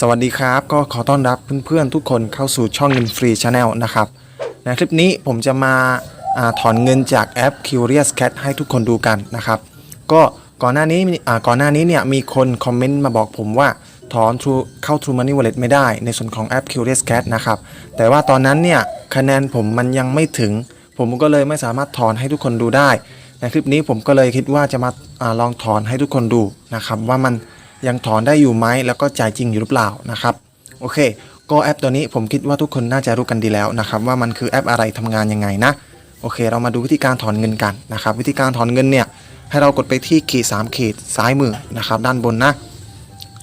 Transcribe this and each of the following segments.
สวัสดีครับ ก็ขอต้อนรับเพื่อนๆทุกคนเข้าสู่ช่องเงินฟรีชาแนลนะครับในคลิปนี้ผมจะมาอาถอนเงินจากแอป Curious Cat ให้ทุกคนดูกันนะครับ ก็ก่อนหน้านี้อ่าก่อนหน้านี้เนี่ยมีคนคอมเมนต์มาบอกผมว่าถอน True เข้า True Money Wallet ไม่ได้ในส่วนของแอป Curious Cat นะครับ แต่ว่าตอนนั้นเนี่ยคะแนนผมมันยังไม่ถึง ผมก็เลยไม่สามารถถอนให้ทุกคนดูได้ ในคลิปนี้ผมก็เลยคิดว่าจะมาอาลองถอนให้ทุกคนดูนะครับว่ามัน ยังถอนได้อยู่ไหมแล้วก็จ่ายจริงอยู่หรือเปล่านะครับโอเค ก็แอปตัวนี้ผมคิดว่าทุกคนน่าจะรู้กันดีแล้วนะครับว่ามันคือแอปอะไรทำงานยังไงนะโอเค เรามาดูวิธีการถอนเงินกันนะครับวิธีการถอนเงินเนี่ยให้เรากดไปที่ขีด3ขีดซ้ายมือนะครับด้านบนนะ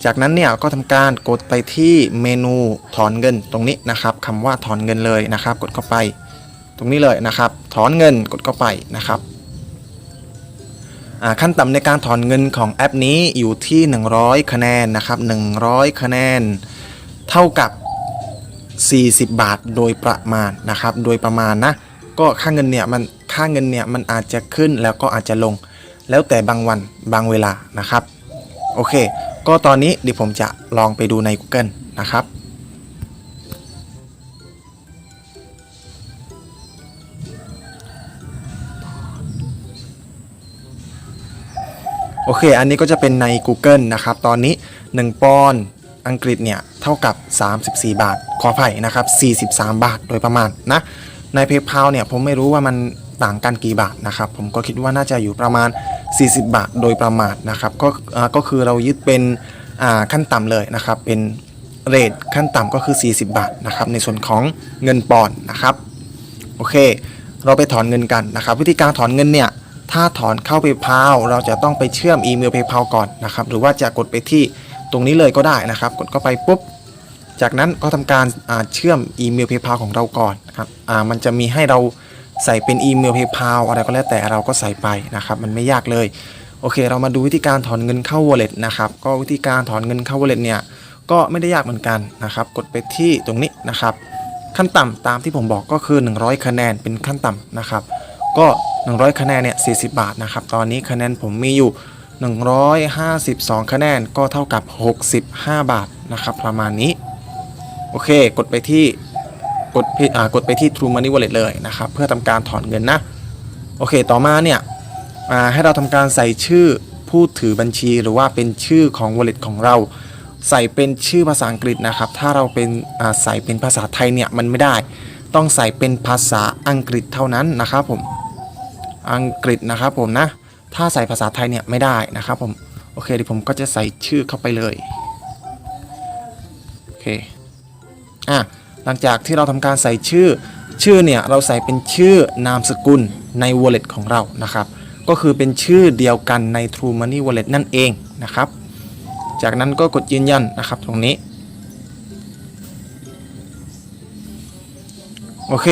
จากนั้นเนี่ยก็ทำการกดไปที่เมนูถอนเงินตรงนี้นะครับคำว่าถอนเงินเลยนะครับ กดเข้าไป ตรงนี้เลยนะครับ ถอนเงินกดเข้าไปนะครับ ขั้นต่ำในการถอนเงินของแอปนี้อยู่ที่ 100 คะแนนนะครับ 100 คะแนน เท่ากับ 40 บาทโดยประมาณนะครับ โดยประมาณนะ ก็ค่าเงินเนี่ยมันค่าเงินเนี่ยมันอาจจะขึ้นแล้วก็อาจจะลง แล้วแต่บางวันบางเวลานะครับ โอเค ก็ตอนนี้เดี๋ยวผมจะลองไปดูใน Google นะครับ โอเค อันนี้ก็จะเป็นใน Google นะครับ ตอนนี้ 1 ปอนด์อังกฤษเนี่ย เท่ากับ 34 บาท ขออภัยนะครับ 43 บาทโดยประมาณนะ ใน PayPal เนี่ย ผมไม่รู้ว่ามันต่างกันกี่บาทนะครับ ผมก็คิดว่าน่าจะอยู่ประมาณ 40 บาทโดยประมาณนะครับ ก็ก็คือเรายึดเป็นขั้นต่ำเลยนะครับ เป็นเรทขั้นต่ำก็คือ 40 บาทนะครับ ในส่วนของเงินปอนด์นะครับ โอเค เราไปถอนเงินกันนะครับ วิธีการถอนเงินเนี่ย ถ้าถอนเข้า PayPal เราจะต้องไปเชื่อมอีเมล PayPal ก่อนนะครับ หรือว่าจะกดไปที่ตรงนี้เลยก็ได้นะครับ กดเข้าไปปุ๊บ จากนั้นก็ทำการเชื่อมอีเมล PayPal ของเราก่อนนะครับมันจะมีให้เราใส่เป็นอีเมล PayPal อะไรก็แล้วแต่เราก็ใส่ไปนะครับ มันไม่ยากเลย โอเค เรามาดูวิธีการถอนเงินเข้า Wallet นะครับ ก็วิธีการถอนเงินเข้า Wallet เนี่ย ก็ไม่ได้ยากเหมือนกันนะครับ กดไปที่ตรงนี้นะครับ ขั้นต่ำตามที่ผมบอกก็คือ 100 คะแนนเป็นขั้นต่ำนะครับ ก็ 100 คะแนนเนี่ย40 บาทนะครับ ตอนนี้คะแนนผมมีอยู่ 152 คะแนนก็เท่ากับ 65 บาทนะครับ ประมาณนี้ โอเค กดไปที่กดอ่ากดไปที่ True Money Wallet เลยนะครับ เพื่อทำการถอนเงินนะ โอเค ต่อมาเนี่ยให้เราทำการใส่ชื่อผู้ถือบัญชีหรือว่าเป็นชื่อของ Wallet ของเรา ใส่เป็นชื่อภาษาอังกฤษนะครับ ถ้าเราเป็นใส่เป็นภาษาไทยเนี่ยมันไม่ได้ ต้องใส่เป็นภาษาอังกฤษเท่านั้นนะครับผม อังกฤษนะครับผมนะ ถ้าใส่ภาษาไทยเนี่ยไม่ได้นะครับผม โอเคเดี๋ยวผมก็จะใส่ชื่อเข้าไปเลย โอเค อะ หลังจากที่เราทำการใส่ชื่อ ชื่อเนี่ยเราใส่เป็นชื่อนามสกุลใน wallet ของเรานะครับ ก็คือเป็นชื่อเดียวกันใน True Money Wallet นั่นเองนะครับ จากนั้นก็กดยืนยันนะครับตรงนี้ โอเค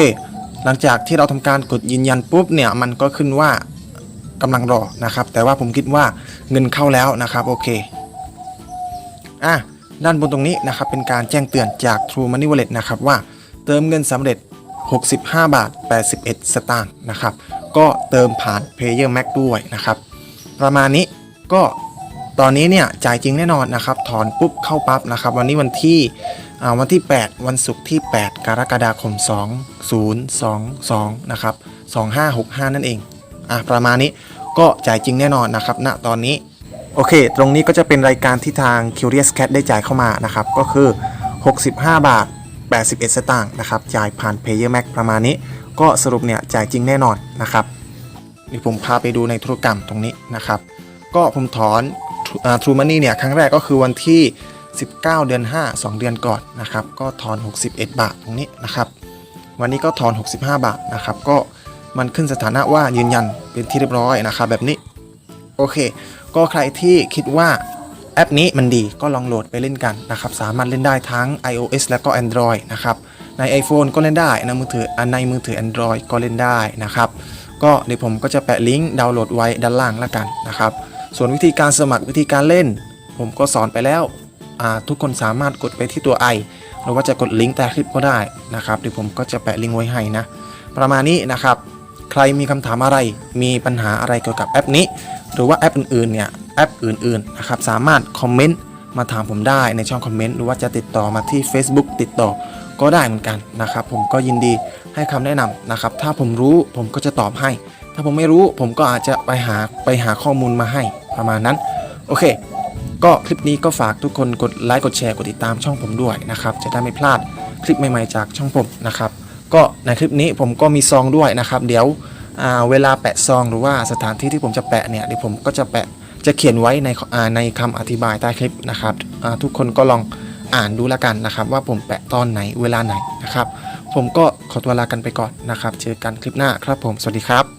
หลังจากที่เราทำการกดยืนยันปุ๊บเนี่ยมันก็ขึ้นว่ากำลังรอนะครับ แต่ว่าผมคิดว่าเงินเข้าแล้วนะครับโอเคอะด้านบนตรงนี้นะครับเป็นการแจ้งเตือนจาก True Money Wallet นะครับว่าเติมเงินสำเร็จ 65 บาท 81 สตางค์นะครับ ก็เติมผ่าน Payer Mac ด้วยนะครับ ประมาณนี้ก็ตอนนี้เนี่ยจ่ายจริงแน่นอนนะครับ ถอนปุ๊บเข้าปั๊บนะครับ วันนี้วันที่ วันที่ 8 วันศุกร์ที่ 8 กรกฎาคม 2022 นะครับ 2565 นั่นเอง อะ ประมาณนี้ก็จ่ายจริงแน่นอนนะครับณตอนนี้ โอเค ตรงนี้ก็จะเป็นรายการที่ทาง Curious Cat ได้จ่ายเข้ามานะครับ ก็คือ 65 บาท 81 สตางค์นะครับ จ่ายผ่าน Payer Mac ประมาณนี้ ก็สรุปเนี่ยจ่ายจริงแน่นอนนะครับเดี๋ยวผมพาไปดูในธุรกรรมตรงนี้นะครับ ก็ผมถอนทรูมันนี่เนี่ยครั้งแรกก็คือวันที่ 19 เดือน 5 2 เดือนก่อนนะครับก็ถอน 61 บาทตรงนี้นะครับ วันนี้ก็ถอน 65 บาทนะครับ ก็มันขึ้นสถานะว่ายืนยันเป็นที่เรียบร้อยนะครับ แบบนี้โอเค ก็ใครที่คิดว่าแอปนี้มันดีก็ลองโหลดไปเล่นกันนะครับสามารถเล่นได้ทั้ง iOS และก็ Android นะครับใน iPhone ก็เล่นได้ในมือถืออ่าในมือถือ Android ก็เล่นได้นะครับก็เดี๋ยวผมก็จะแปะลิงก์ดาวน์โหลดไว้ด้านล่างแล้วกันนะครับ ส่วนวิธีการสมัครวิธีการเล่น ผมก็สอนไปแล้ว ทุกคนสามารถกดไปที่ตัว i หรือว่าจะกดลิงก์ใต้คลิปก็ได้นะครับเดี๋ยวผมก็จะแปะลิงก์ไว้ให้นะ ประมาณนี้นะครับ ใครมีคำถามอะไร มีปัญหาอะไรเกี่ยวกับแอปนี้ หรือว่าแอปอื่นๆเนี่ยแอปอื่นๆนะครับสามารถคอมเมนต์มาถามผมได้ในช่องคอมเมนต์หรือว่าจะติดต่อมาที่ Facebook ติดต่อก็ได้เหมือนกันนะครับ ผมก็ยินดีให้คำแนะนำนะครับ ถ้าผมรู้ผมก็จะตอบให้ ถ้าผมไม่รู้ผมก็อาจจะไปหาไปหาข้อมูลมาให้ประมาณนั้น โอเค ก็คลิปนี้ก็ฝากทุกคนกดไลค์กดแชร์กดติดตามช่องผมด้วยนะครับจะได้ไม่พลาดคลิปใหม่ๆจากช่องผมนะครับก็ในคลิปนี้ผมก็มีซองด้วยนะครับเดี๋ยวเวลาแปะซองหรือว่าสถานที่ที่ผมจะแปะเนี่ยเดี๋ยวผมก็จะแปะจะเขียนไว้ในในคำอธิบายใต้คลิปนะครับทุกคนก็ลองอ่านดูแล้วกันนะครับ ว่าผมแปะตอนไหนเวลาไหนนะครับ ผมก็ขอตัวลากันไปก่อนนะครับ เจอกันคลิปหน้าครับผมสวัสดีครับ